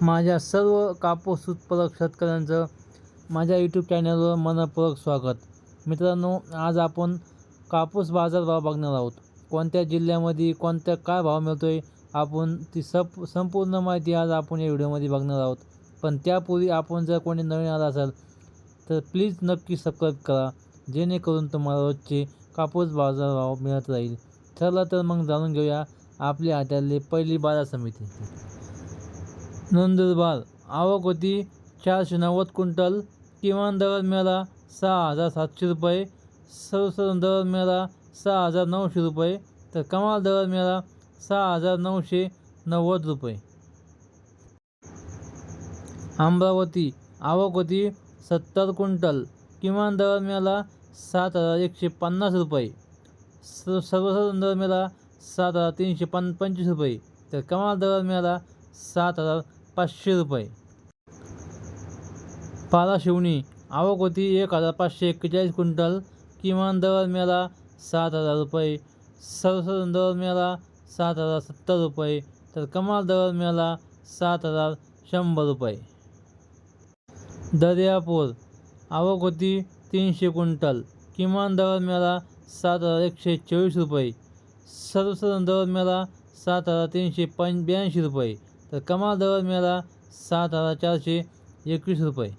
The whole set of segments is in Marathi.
माझ्या सर्व कापूस उत्पादक शेतकऱ्यांचं माझ्या यूट्यूब चॅनलवर मनपूर्वक स्वागत. मित्रांनो आज आपण कापूस बाजारभाव बघणार आहोत. कोणत्या जिल्ह्यामध्ये कोणत्या काय भाव मिळतो आहे आपण ती सप संपूर्ण माहिती आज आपण या व्हिडिओमध्ये बघणार आहोत. पण त्यापूर्वी आपण जर कोणी नवीन आला असाल तर प्लीज नक्की सबस्क्राईब करा जेणेकरून तुम्हाला रोजचे कापूस बाजारभाव मिळत राहील. चला तर मग जाणून घेऊया आपल्या हातातली पहिली बाजार समिती. नंदुरबार आवक होती चारशे नव्वद क्विंटल. किमान दर मिळाला सहा हजार सातशे रुपये. सर्वसाधारण दर मिळाला सहा हजार नऊशे रुपये. तर कमाल दर मिळाला सहा हजार नऊशे नव्वद रुपये. अमरावती आवक होती सत्तर क्विंटल. किमान दर मिळाला सात हजार एकशे पन्नास रुपये. सर्व सर्वसाधारण दर मिळाला सात हजार तीनशे पन पंचवीस रुपये. तर कमाल दर मिळाला सात हजार पाचशे रुपये. पालाशिवनी आवक होती एक हजार पाचशे एक्केचाळीस क्विंटल. किमान दर मिळाला सात हजार रुपये. सर्वसाधारण दर मिळाला सात हजार सत्तर रुपये. तर कमाल दर मिळाला सात हजार शंभर रुपये. दर्यापूर. आवक होती तीनशे क्विंटल. किमान दर मिळाला सात हजार एकशे चोवीस रुपये. सर्वसाधारण दर मिळाला सात हजार तीनशे पं ब्याऐंशी रुपये. तर कमाल दर मिळाला सात हजार चारशे एकवीस रुपये.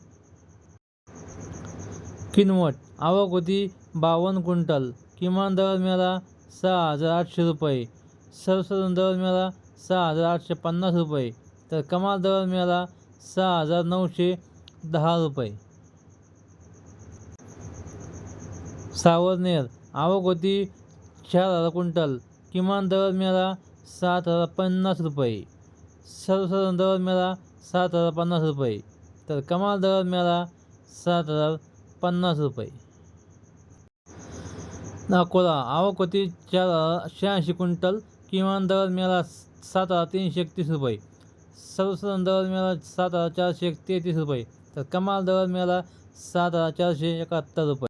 किनवट आवक होती बावन्न क्विंटल. किमान दर मिळाला सहा हजार आठशे रुपये. सर्वसाधारण दर मिळाला सहा हजार आठशे पन्नास रुपये. तर कमाल दर मिळाला सहा हजार नऊशे दहा रुपये. सावरनेर आवक होती चार हजार क्विंटल. किमान दर मिळाला सात हजार पन्नास रुपये. सर्वसाधारण दर मिळाला सात हजार पन्नास रुपये. तर कमाल दर मिळाला सात हजार पन्नास रुपये. अकोला आवक होती चार शहाऐंशी क्विंटल किमान दर मिळाला सात हजार तीनशे एकतीस रुपये. सर्वसाधारण दर मिळाला सात हजार चारशे तेहतीस रुपये. तर कमाल दर मिळाला सात हजार चारशे एकाहत्तर रुपये.